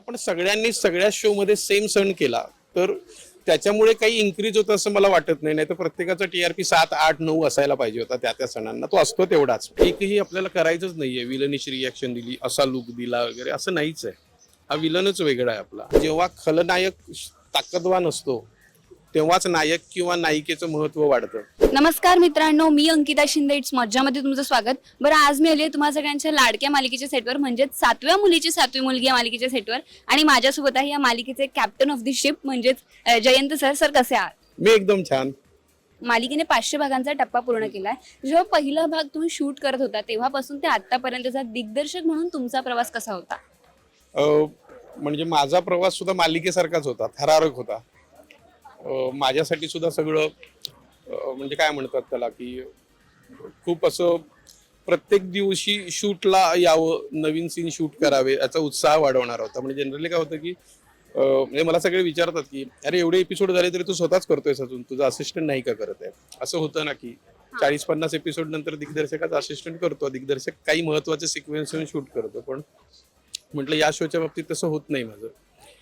आपण सगळ्यांनी सगळ्या शो मध्ये सेम सण केला तर त्याच्यामुळे काही इन्क्रीज होतं असं मला वाटत नाही. नाही तर प्रत्येकाचा टीआरपी सात आठ नऊ असायला पाहिजे होता त्या त्या सणांना. तो असतो तेवढाच. एकही आपल्याला करायचंच नाहीये. विलनिशी रिॲक्शन दिली असा लुक दिला वगैरे असं नाहीच आहे. हा विलनच वेगळा आहे आपला. जेव्हा खलनायक ताकदवान असतो तेव्हाच नायक किंवा नायिकेचं महत्त्व वाढतं. नमस्कार मित्रांनो मी अंकिता शिंदे. इट्स मज्जामध्ये तुमचं स्वागत. बरं आज मी आली आहे तुम्हा सगळ्यांच्या लाडक्या मालिकेच्या सेटवर म्हणजेच सातव्या मुलीची सातवी मुलगी या मालिकेच्या सेटवर. आणि माझ्यासोबत आहे या मालिकेचे कॅप्टन ऑफ दी शिप म्हणजेच अं, जयंत सर. सर कसे आहात? मी एकदम छान. मालिकेने पाचशे भागांचा टप्पा पूर्ण केलाय. जेव्हा पहिला भाग तुम्ही शूट करत होता तेव्हापासून ते आतापर्यंतचा दिग्दर्शक म्हणून तुमचा प्रवास कसा होता? अ, म्हणजे माझा प्रवास सुद्धा मालिकेसारखाच होता थरारक होता. माझ्यासाठी सुद्धा सगळं म्हणजे काय म्हणतात त्याला की खूप असं प्रत्येक दिवशी शूटला यावं नवीन सीन शूट करावे याचा उत्साह वाढवणारा होता. म्हणजे जनरली काय होतं की म्हणजे मला सगळे विचारतात की अरे एवढे एपिसोड झाले तरी तू स्वतःच करतोयस अजून तुझा असिस्टंट नाही का करत आहे? असं होतं ना की चाळीस पन्नास एपिसोड नंतर दिग्दर्शकाचा असिस्टंट करतो दिग्दर्शक काही महत्त्वाचे सिक्वेन्स शूट करतो. पण म्हटलं या शोच्या बाबतीत तसं होत नाही माझं.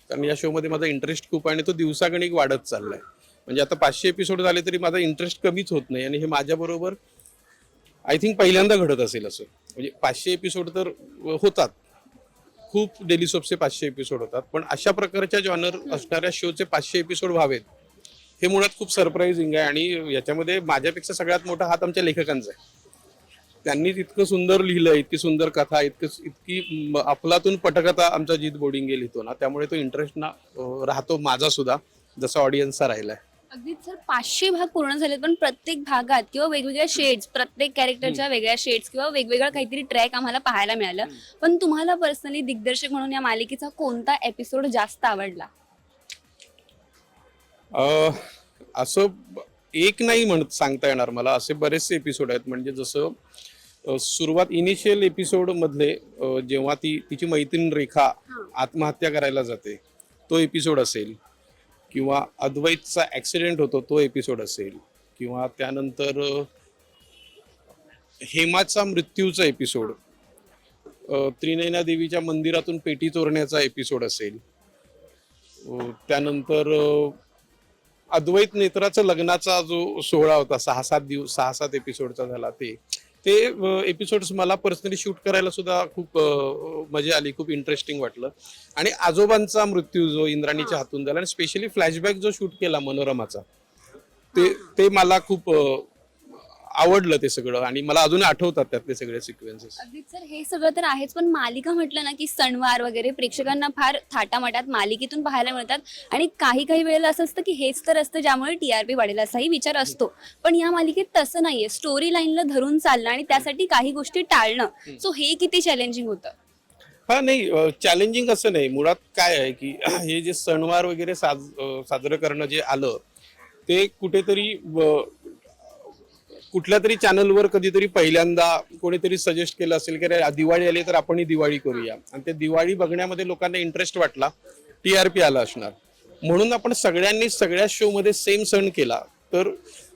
कारण या शोमध्ये माझा इंटरेस्ट खूप आहे आणि तो दिवसागणिक वाढत चाललाय. म्हणजे आता पाचशे एपिसोड झाले तरी माझा इंटरेस्ट कमीच होत नाही आणि हे माझ्याबरोबर आय थिंक पहिल्यांदा घडत असेल असं. म्हणजे पाचशे एपिसोड तर होतात. खूप डेली सोपचे पाचशे एपिसोड होतात. पण अशा प्रकारच्या जॉनर असणाऱ्या शोचे पाचशे एपिसोड व्हावेत हे मुळात खूप सरप्राईझिंग आहे आणि याच्यामध्ये माझ्यापेक्षा सगळ्यात मोठा हात आमच्या लेखकांचा आहे. त्यांनी इतकं सुंदर लिहिलं इतकी सुंदर कथा इतकं इतकी अफलातून पटकथा आमचा जीत बोर्डिंगे लिहितो ना त्यामुळे तो इंटरेस्ट ना राहतो माझा सुद्धा जसा ऑडियन्सचा राहिलाय. अगदीच सर पाचशे भाग पूर्ण झालेत पण प्रत्येक भागात किंवा वेगवेगळ्या शेड्स प्रत्येक कॅरेक्टरच्या वेगळ्या शेड्स किंवा वेगवेगळं काहीतरी ट्रॅक आम्हाला पाहायला मिळालं. पण तुम्हाला पर्सनली दिग्दर्शक म्हणून या मालिकेचा कोणता एपिसोड जास्त आवडला? असं एक नाही म्हणत सांगता येणार मला असे बरेचसे एपिसोड आहेत. म्हणजे जसं सुरुवात इनिशियल एपिसोड मधले जेव्हा ती तिची मैत्रीण रेखा आत्महत्या करायला जाते तो एपिसोड असेल. किंवा अद्वैतचा ऍक्सिडेंट होतो तो एपिसोड असेल. किंवा त्यानंतर हेमाचा मृत्यूचा एपिसोड त्रिनयना देवीच्या मंदिरातून पेटी चोरण्याचा एपिसोड असेल. त्यानंतर अद्वैत नेत्राचा लग्नाचा जो सोहळा होता सहा सात दिवस सहा सात एपिसोडचा झाला ते. ते एपिसोड्स मला पर्सनली शूट करायला सुद्धा खूप मजा आली खूप इंटरेस्टिंग वाटलं. आणि आजोबांचा मृत्यू जो इंद्राणीच्या हातून झाला आणि स्पेशली फ्लॅशबॅक जो शूट केला मनोरमाचा ते ते मला खूप आवडलं ते सगळं आणि मला अजून आठवतात त्यातले सगळे सिक्वेन्सेस अगदीच सर हे सगळं तर आहेच पण मालिका म्हटलं ना की सणवार वगैरे प्रेक्षकांना फार थाटामाटात मालिकेतून पाहायला मिळतात आणि काही काही वेळेला असं असतं की हेच तर असतं ज्यामुळे टीआरपी वाढेल असाही विचार असतो. पण या मालिकेत तसं नाहीये स्टोरी लाईनला धरून चालणं आणि त्यासाठी काही गोष्टी टाळणं. सो हे किती चॅलेंजिंग होतं? हा नाही चॅलेंजिंग असं नाही. मुळात काय आहे की हे जे सणवार वगैरे साज साजरं करणं जे आलं ते कुठेतरी कुठल्या तरी चॅनलवर कधीतरी पहिल्यांदा कोणीतरी सजेस्ट केलं असेल की अरे दिवाळी आली तर आपणही दिवाळी करूया. आणि ते दिवाळी बघण्यामध्ये लोकांना इंटरेस्ट वाटला टीआरपी आला असणार. म्हणून आपण सगळ्यांनी सगळ्या शोमध्ये सेम सण केला. तर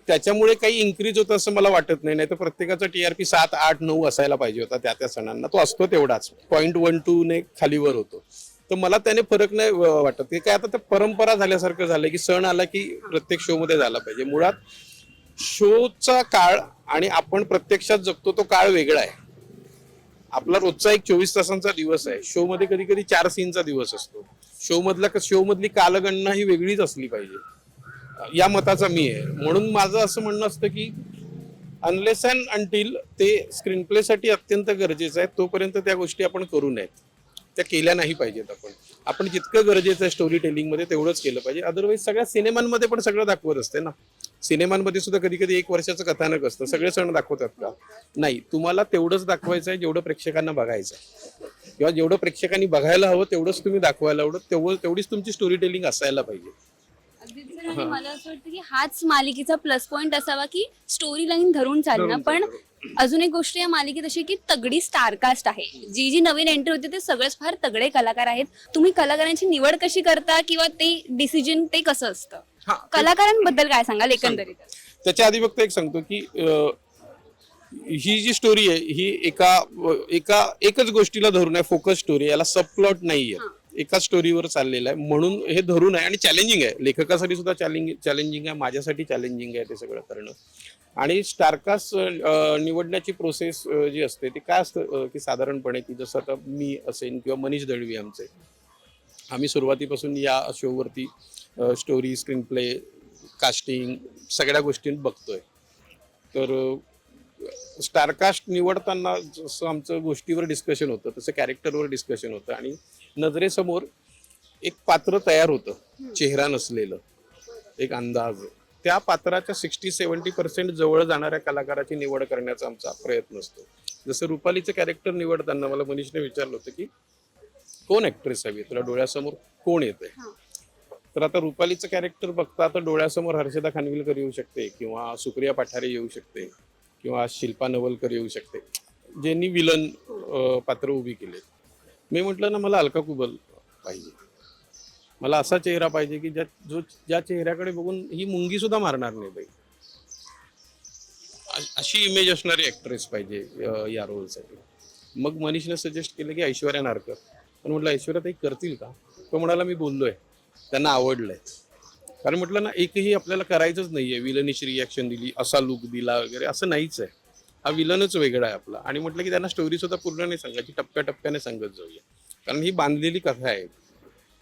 त्याच्यामुळे काही इन्क्रीज होतं असं मला वाटत नाही. नाही तर प्रत्येकाचा टीआरपी सात आठ नऊ असायला पाहिजे होता त्या त्या सणांना. तो असतो तेवढाच. पॉईंट वन टू ने खालीवर होतो. तर मला त्याने फरक नाही वाटत. की काय आता ते परंपरा झाल्यासारखं झालं की सण आला की प्रत्येक शोमध्ये झाला पाहिजे. मुळात शोचा काळ आणि आपण प्रत्यक्षात जगतो तो काळ वेगळा आहे. आपला रोजचा एक चोवीस तासांचा दिवस आहे. शो मध्ये कधी कधी चार सीनचा दिवस असतो. शो मधला शो मधली कालगणना ही वेगळीच असली पाहिजे. या मताचा मी आहे. म्हणून माझं असं म्हणणं असतं की अनलेस अँड अंटील ते स्क्रीन प्ले साठी अत्यंत गरजेचं आहे तोपर्यंत त्या गोष्टी आपण करू नयेत. त्या केल्या नाही पाहिजेत आपण. आपण जितकं गरजेचं आहे स्टोरी टेलिंगमध्ये तेवढंच केलं पाहिजे. अदरवाईज सगळ्या सिनेमांमध्ये पण सगळं दाखवत असते ना. सिनेमांमध्ये सुद्धा कधी कधी एक वर्षाचं कथानक असतं. सगळे सण दाखवतात का? नाही. तुम्हाला तेवढंच दाखवायचं आहे जेवढं प्रेक्षकांना बघायचं किंवा जेवढं प्रेक्षकांनी बघायला हवं तेवढंच तुम्ही दाखवायला हवं तेवढं तेवढीच तुमची स्टोरी टेलिंग असायला पाहिजे. आणि मला असं वाटतं की हाच मालिकेचा प्लस पॉइंट असावा की स्टोरी लाईन धरून चालणं. पण. अजून एक गोष्ट या मालिकेत अशी की तगडी स्टारकास्ट आहे. जी जी नवीन एंट्री होते ते सगळेच फार तगडे कलाकार आहेत. तुम्ही कलाकारांची निवड कशी करता किंवा ते डिसिजन ते कसं असतं? हा कलाकारांबद्दल काय सांगाल एकंदरीत? त्याच्या आधी फक्त एक सांगतो की अं, ही जी स्टोरी आहे ही एका एका एकच गोष्टीला धरून आहे फोकस स्टोरी याला सबप्लॉट नाहीये. एकाच स्टोरीवर चाललेलं आहे. म्हणून हे धरून आहे आणि चॅलेंजिंग आहे. लेखकासाठी सुद्धा चॅलेंजिंग चॅलेंजिंग आहे. माझ्यासाठी चॅलेंजिंग आहे ते सगळं करणं. आणि स्टारकास्ट निवडण्याची प्रोसेस जी असते ती काय असतं अं, की साधारणपणे की जसं आता मी असेन किंवा मनीष दळवी आमचे आम्ही सुरुवातीपासून या शोवरती स्टोरी स्क्रीन प्ले कास्टिंग सगळ्या गोष्टी बघतोय. तर स्टारकास्ट निवडताना जसं आमचं गोष्टीवर डिस्कशन होतं तसं कॅरेक्टरवर डिस्कशन होतं आणि नजरेसमोर एक पात्र तयार होतं चेहरा नसलेलं एक अंदाज. त्या पात्राच्या सिक्स्टी सेवन्टी पर्सेंट जवळ जाणाऱ्या कलाकाराची निवड करण्याचा आमचा प्रयत्न असतो. जसं रुपालीचं कॅरेक्टर निवडताना मला मनीषने विचारलं होतं की कोण ऍक्ट्रेस हवी तुला डोळ्यासमोर कोण येते. तर आता रुपालीचं कॅरेक्टर बघता तर डोळ्यासमोर हर्षदा खानविलकर येऊ शकते किंवा सुप्रिया पाठारे येऊ शकते किंवा शिल्पा नवलकर येऊ शकते. ज्यांनी विलन पात्र उभी केले मी म्हटलं ना मला अलका कुबल पाहिजे. मला असा चेहरा पाहिजे की ज्या जो ज्या चेहऱ्याकडे बघून ही मुंगी सुद्धा मारणार नाही बाई. अशी इमेज असणारी ऍक्ट्रेस पाहिजे या रोलसाठी मग मनीषने सजेस्ट केलं की ऐश्वर्या नारकर. पण म्हटलं ऐश्वर्या ताई करतील का? तो म्हणाला मी बोललोय. त्यांना आवडलंय. कारण म्हटलं ना एकही आपल्याला करायचंच नाहीये. विलनिश रिॲक्शन दिली असा लुक दिला वगैरे असं नाहीच आहे. हा विलनच वेगळा आहे आपला. आणि म्हटलं की त्यांना स्टोरी सुद्धा पूर्ण नाही सांगायची टप्प्याटप्प्याने सांगत जाऊया. कारण ही बांधलेली कथा आहे.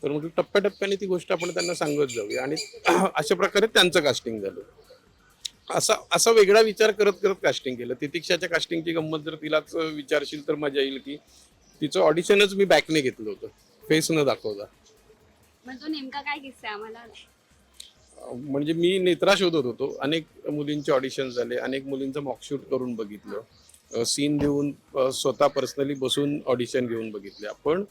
तर म्हटलं टप्प्याटप्प्याने ती गोष्ट आपण त्यांना सांगत जाऊया. आणि अशा प्रकारे त्यांचं कास्टिंग झालं. असा असा वेगळा विचार करत करत कास्टिंग केलं. तितिक्षाच्या कास्टिंगची गंमत जर तिलाच विचारशील तर मजा येईल की तिचं ऑडिशनच मी बॅकने घेतलं होतं. फेस न दाखवता. मग तो नेमका काय किस्सा आहे आम्हाला? म्हणजे मी नेत्रा शोधत होतो. अनेक मुलींचे ऑडिशन झाले अनेक मुलींचं मॉकशूट करून बघितलं. सीन देऊन स्वतः पर्सनली बसून ऑडिशन घेऊन बघितले. पण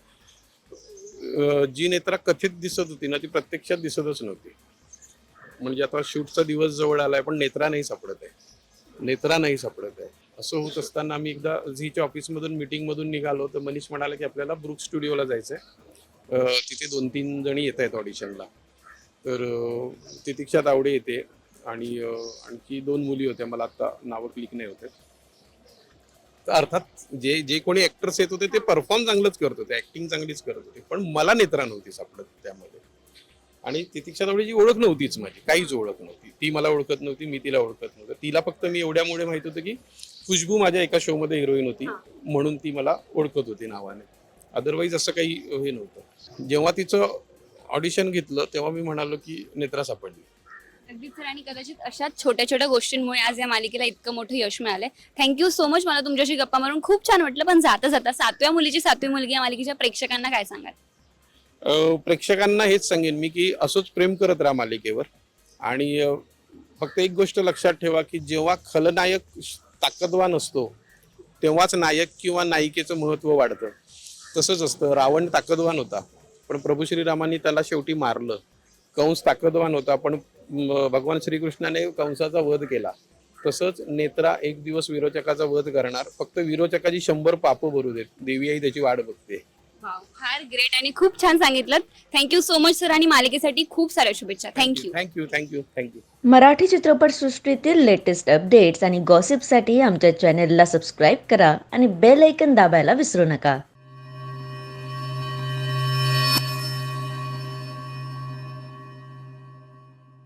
जी नेत्रा कथित दिसत होती ना ती प्रत्यक्षात दिसतच नव्हती. म्हणजे आता शूटचा दिवस जवळ आलाय पण नेत्रा नाही सापडत आहे. नेत्रा नाही सापडत आहे. असं होत असताना आम्ही एकदा झीच्या ऑफिसमधून मिटिंगमधून निघालो. तर मनीष म्हणाला की आपल्याला ब्रुक स्टुडिओला जायचं आहे तिथे दोन तीन जणी येत आहेत ऑडिशनला. तर तितिक्षात तितिक्षा तावडे येते. आणि आणखी दोन मुली होत्या. मला आत्ता नावं क्लिक नाही होते तर अर्थात जे जे कोणी ऍक्टर्स येत होते ते परफॉर्म चांगलंच करत होते. ऍक्टिंग चांगलीच करत होते. पण मला नेत्रा नव्हती सापडत त्यामध्ये. आणि तितिक्षा तावडेची ओळख नव्हतीच माझी. काहीच ओळख नव्हती. ती मला ओळखत नव्हती मी तिला ओळखत नव्हतं. तिला फक्त मी एवढ्यामुळे माहीत होतं की खुशबू माझ्या एका शोमध्ये हिरोईन होती. म्हणून ती मला ओळखत होती नावाने. अदरवाईज असं काही हे नव्हतं. जेव्हा तिचं ऑडिशन घेतलं तेव्हा मी म्हणालो की नेत्रा सापडली. अगदीच सर आणि कदाचित अशाच छोट्या छोट्या गोष्टींमुळे आज या मालिकेला इतकं मोठं यश मिळालंय. थँक्यू सो मच मला तुमच्याशी गप्पा मारून खूप छान वाटलं. पण जाता जाता सातव्या मुलीची सातवी मुलगी या मालिकेच्या प्रेक्षकांना काय सांगाल? प्रेक्षकांना हेच सांगेन मी की असंच प्रेम करत राहा मालिकेवर. आणि फक्त एक गोष्ट लक्षात ठेवा की जेव्हा खलनायक ताकदवान असतो तेव्हाच नायक किंवा नायिकेचं महत्त्व वाढतं. तसंच असतं रावण ताकदवान होता पण प्रभू श्रीरामांनी त्याला शेवटी मारलं. कंस ताकदवान होता पण भगवान श्रीकृष्णाने कंसाचा वध केला. तसंच नेत्रा एक दिवस विरोचकाचा वध करणार फक्त विरोचकाची शंभर पापं भरू देत देवी आई त्याची वाट बघते. फार ग्रेट आणि खूप छान सांगितलं थँक्यू सो मच सर आणि मालिकेसाठी खूप साऱ्या शुभेच्छा. Thank you thank you thank you thank you Marathi चित्रपटसृष्टीतील लेटेस्ट अपडेट्स आणि गॉसिपसाठी आमच्या चॅनेलला सबस्क्राईब करा आणि बेल ऐकन दाबायला विसरू नका.